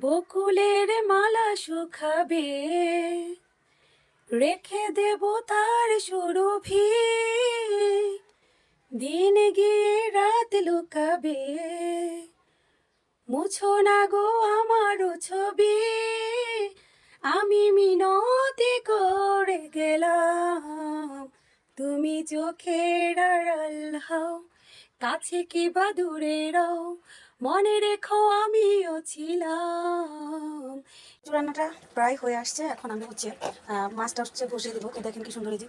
বকুলের মালা শুকাবে। রেখে দেব তার সুরভি। দিন গিয়ে রাত লুকাবে। মুছো না গো আমারও ছবি। আমি মিনতি করে গেলাম। তুমি চোখের আড়াল হও, কাছে কি বা দূরে রও। মনে রেখো আমিও ছিলাম। রান্নাটা প্রায় হয়ে আসছে। এখন আমি হচ্ছে আহ, মাছটা হচ্ছে বসিয়ে দিব। তো দেখেন কি সুন্দর এই যে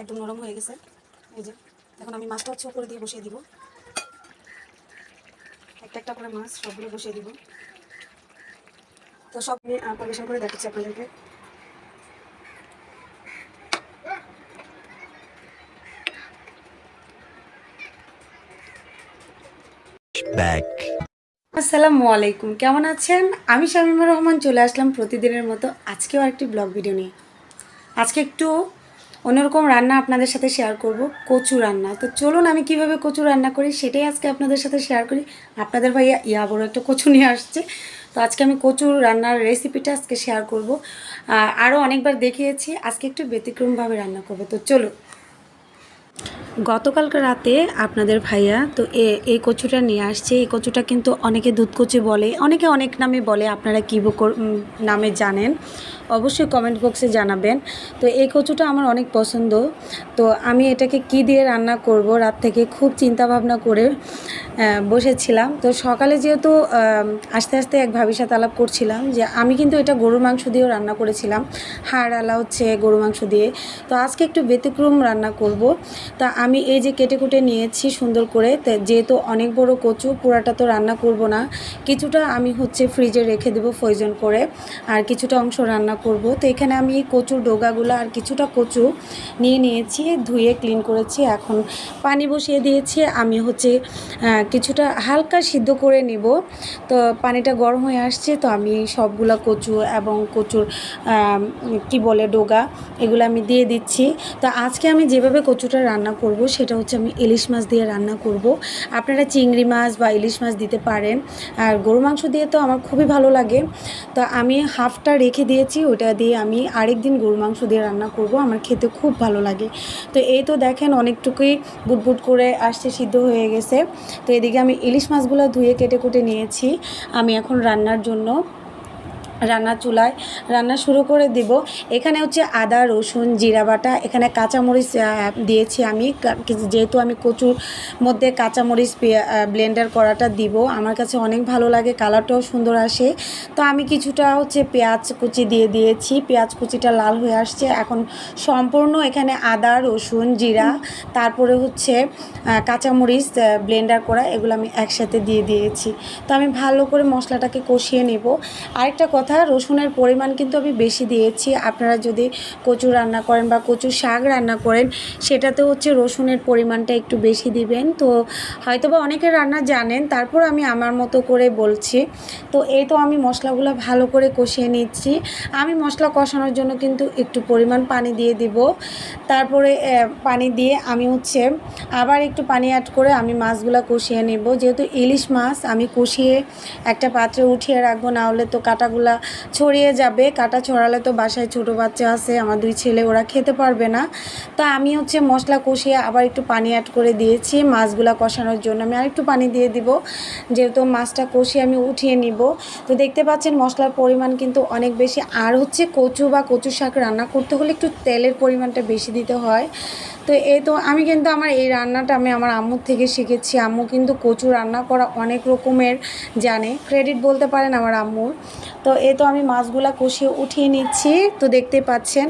একদম নরম হয়ে গেছে। এই যে এখন আমি মাছটা হচ্ছে উপরে দিয়ে বসিয়ে দিব। একটা একটা করে মাছ সবগুলো বসিয়ে দিব। তো সব আমি পরিবেশন করে দেখাচ্ছি আপনাদেরকে। Back. আসসালামু আলাইকুম, কেমন আছেন? আমি শামিমা রহমান, চলে আসলাম প্রতিদিনের মতো আজকেও আরেকটি ব্লগ ভিডিও নিয়ে। আজকে একটু অন্যরকম রান্না আপনাদের সাথে শেয়ার করব, কচু রান্না। তো চলুন আমি কীভাবে কচু রান্না করি, সেটাই আজকে আপনাদের সাথে শেয়ার করি। আপনাদের ভাইয়া, ইয়া বড় একটা কচু নিয়ে আসছে। তো আজকে আমি কচুর রান্নার রেসিপিটা আজকে শেয়ার করব। আরও অনেকবার দেখিয়েছি, আজকে একটু ব্যতিক্রমভাবে রান্না করব। তো চলুন। গতকালকে রাতে আপনাদের ভাইয়া, তো এ, এই কচুটা নিয়ে আসছে। এই কচুটা কিন্তু অনেকে দুধ কচু বলে, অনেকে অনেক নামে বলে, আপনারা কী নামে জানেন। অবশ্যই কমেন্ট বক্সে জানাবেন। তো এই কচুটা আমার অনেক পছন্দ। তো আমি এটাকে কি দিয়ে রান্না করব, রাত থেকে খুব চিন্তাভাবনা করে বসেছিলাম। তো সকালে যেহেতু আস্তে আস্তে এক ভাবির সাথে আলাপ করছিলাম যে আমি কিন্তু এটা গরুর মাংস দিয়েও রান্না করেছিলাম। হাড় আলা হচ্ছে গরু মাংস দিয়ে। তো আজকে একটু ব্যতিক্রম রান্না করব। তা আমি এই যে কেটে কুটে নিয়েছি সুন্দর করে যেহেতু অনেক বড় কচু, পুরাটা তো রান্না করব না। কিছুটা আমি হচ্ছে ফ্রিজে রেখে দেবো ফ্রোজন করে, আর কিছুটা অংশ রান্না করব। তো এখানে আমি কচুর ডোগাগুলো আর কিছুটা কচু নিয়ে নিয়েছি, ধুয়ে ক্লিন করেছি। এখন পানি বসিয়ে দিয়েছি। আমি হচ্ছে কিছুটা হালকা সিদ্ধ করে নিব। তো পানিটা গরম হয়ে আসছে, তো আমি সবগুলা কচু এবং কচুর কি বলে, ডোগা, এগুলো আমি দিয়ে দিচ্ছি। তো আজকে আমি যেভাবে কচুটা রান্না করব, সেটা হচ্ছে আমি ইলিশ মাছ দিয়ে রান্না করব। আপনারা চিংড়ি মাছ বা ইলিশ মাছ দিতে পারেন, আর গরু মাংস দিয়ে তো আমার খুবই ভালো লাগে। তো আমি হাফটা রেখে দিয়েছি, ওটা দিয়ে আমি আরেক দিন গরু মাংস দিয়ে রান্না করব, আমার খেতে খুব ভালো লাগে। তো এই তো দেখেন, অনেকটুকুই বুটবুট করে আসছে, সিদ্ধ হয়ে গেছে। তো এদিকে আমি ইলিশ মাছগুলো ধুয়ে কেটে কুটে নিয়েছি। আমি এখন রান্নার জন্য রান্না চুলায় রান্না শুরু করে দিব। এখানে হচ্ছে আদা, রসুন, জিরা বাটা, এখানে কাঁচামরিচ দিয়েছি আমি। যেহেতু আমি কচুর মধ্যে কাঁচামরিচ ব্লেন্ডার করাটা দিব, আমার কাছে অনেক ভালো লাগে, কালারটাও সুন্দর আসে। তো আমি কিছুটা হচ্ছে পেঁয়াজ কুচি দিয়ে দিয়েছি। পেঁয়াজ কুচিটা লাল হয়ে আসছে। এখন সম্পূর্ণ এখানে আদা, রসুন, জিরা, তারপরে হচ্ছে কাঁচামরিচ ব্লেন্ডার করা, এগুলো আমি একসাথে দিয়ে দিয়েছি। তো আমি ভালো করে মশলাটাকে কষিয়ে নেব। আরেকটা কথা রসুনের পরিমাণ কিন্তু আমি বেশি দিয়েছি। আপনারা যদি কচু রান্না করেন বা কচু শাক রান্না করেন, সেটাতে হচ্ছে রসুনের পরিমাণটা একটু বেশি দিবেন। তো হয়তোবা অনেকে রান্না জানেন, তারপর আমি আমার মতো করে বলছি। তো এই তো আমি মশলাগুলো ভালো করে কষিয়ে নিচ্ছি। আমি মশলা কষানোর জন্য কিন্তু একটু পরিমাণ পানি দিয়ে দিব। তারপরে পানি দিয়ে আমি হচ্ছে আবার একটু পানি অ্যাড করে আমি মাছগুলো কষিয়ে নেব। যেহেতু ইলিশ মাছ, আমি কষিয়ে একটা পাত্রে উঠিয়ে রাখব, না হলে তো কাটাগুলা ছড়িয়ে যাবে। কাটা ছড়ালে তো বাসায় ছোট বাচ্চা আছে, আমার দুই ছেলে, ওরা খেতে পারবে না। তা আমি হচ্ছে মশলা কষিয়ে আবার একটু পানি অ্যাড করে দিয়েছি। মাছগুলা কষানোর জন্য আমি আরেকটু পানি দিয়ে দিব। যেহেতু মাছটা কষিয়ে আমি উঠিয়ে নিব। তো দেখতে পাচ্ছেন মশলার পরিমাণ কিন্তু অনেক বেশি। আর হচ্ছে কচু বা কচু শাক রান্না করতে হলে একটু তেলের পরিমাণটা বেশি দিতে হয়। তো এই তো আমি কিন্তু আমার এই রান্নাটা আমি আমার আম্মুর থেকে শিখেছি। আম্মু কিন্তু কচু রান্না করা অনেক রকমের জানে। ক্রেডিট বলতে পারেন আমার আম্মুর। তো এই তো আমি মাছগুলা কষিয়ে উঠিয়ে নিচ্ছি। তো দেখতে পাচ্ছেন,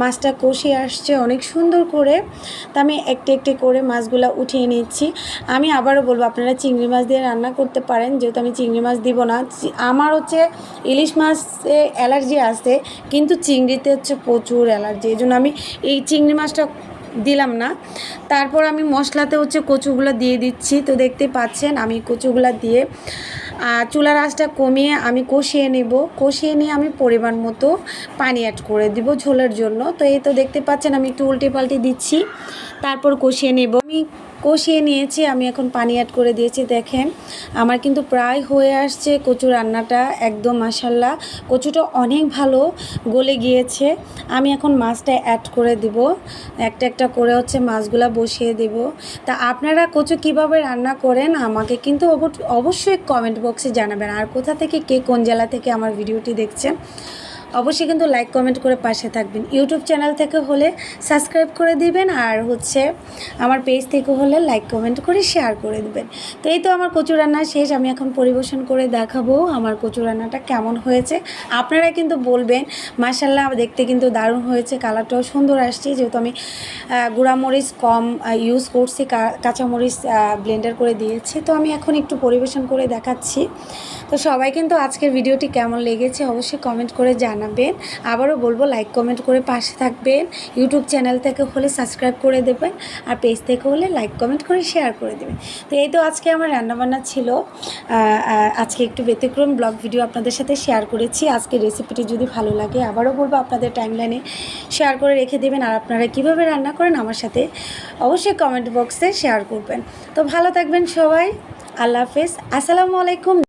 মাছটা কষিয়ে আসছে অনেক সুন্দর করে। তো আমি একটু একটু করে মাছগুলা উঠিয়ে নিচ্ছি। আমি আবারও বলব, আপনারা চিংড়ি মাছ দিয়ে রান্না করতে পারেন, যেহেতু আমি চিংড়ি মাছ দিব না। আমার হচ্ছে ইলিশ মাছে অ্যালার্জি আছে, কিন্তু চিংড়িতে হচ্ছে প্রচুর অ্যালার্জি। এই জন্য আমি এই চিংড়ি মাছটা দিলাম না। তারপর আমি মশলাতে হচ্ছে কচুগুলো দিয়ে দিচ্ছি। তো দেখতে পাচ্ছেন আমি কচুগুলো দিয়ে চুলা চুলার আঁচটা কমিয়ে আমি কষিয়ে নেব। কষিয়ে নিয়ে আমি পরিমাণ মতো পানি অ্যাড করে দিব ঝোলের জন্য। তো এই তো দেখতে পাচ্ছেন আমি একটু উল্টে পাল্টে দিচ্ছি। তারপর কষিয়ে নেব। আমি কষিয়ে নিয়েছি, আমি এখন পানি অ্যাড করে দিয়েছি, দেখেন। আমার কিন্তু প্রায় হয়ে আসছে কচু রান্নাটা, একদম মাসাল্লাহ কচুটা অনেক ভালো গলে গিয়েছে। আমি এখন মাছটা অ্যাড করে দিব। একটা একটা করে হচ্ছে মাছগুলা বসিয়ে দেব। তা আপনারা কচু কীভাবে রান্না করেন, আমাকে কিন্তু অব- অবশ্যই কমেন্ট বক্সে জানাবেন। আর কোথা থেকে কে কোন জেলা থেকে আমার ভিডিওটি দেখছেন অবশ্যই কিন্তু লাইক কমেন্ট করে পাশে থাকবেন। ইউটিউব চ্যানেল থেকে হলে সাবস্ক্রাইব করে দিবেন আর হচ্ছে আমার পেজ থেকে হলে লাইক কমেন্ট করে শেয়ার করে দিবেন। তো এই তো আমার কচু রান্না শেষ। আমি এখন পরিবেশন করে দেখাবো আমার কচু রান্নাটা কেমন হয়েছে। আপনারা কিন্তু বলবেন মাসাল্লাহ দেখতে কিন্তু দারুণ হয়েছে কালারটাও সুন্দর আসছে। যেহেতু আমি গুঁড়ামরিচ কম ইউজ করছি কাঁচামরিচ ব্লেন্ডার করে দিয়েছি। তো আমি এখন একটু পরিবেশন করে দেখাচ্ছি। তো সবাই কিন্তু আজকের ভিডিওটি কেমন লেগেছে অবশ্যই কমেন্ট করে জানাবেন। আবারও বলব লাইক কমেন্ট করে পাশে থাকবেন। ইউটিউব চ্যানেল থেকে হলে সাবস্ক্রাইব করে দেবেন আর পেজ থেকে হলে লাইক কমেন্ট করে শেয়ার করে দেবেন। তো এই তো আজকে আমার রান্নাবান্না ছিল। আজকে একটু ব্যতিক্রম ব্লগ ভিডিও আপনাদের সাথে শেয়ার করেছি। আজকে রেসিপিটি যদি ভালো লাগে, আবারও বলব, আপনাদের টাইমলাইনে শেয়ার করে রেখে দেবেন। আর আপনারা কীভাবে রান্না করেন আমার সাথে অবশ্যই কমেন্ট বক্সে শেয়ার করবেন। তো ভালো থাকবেন সবাই। আল্লাহ হাফেজ। আসসালামু আলাইকুম।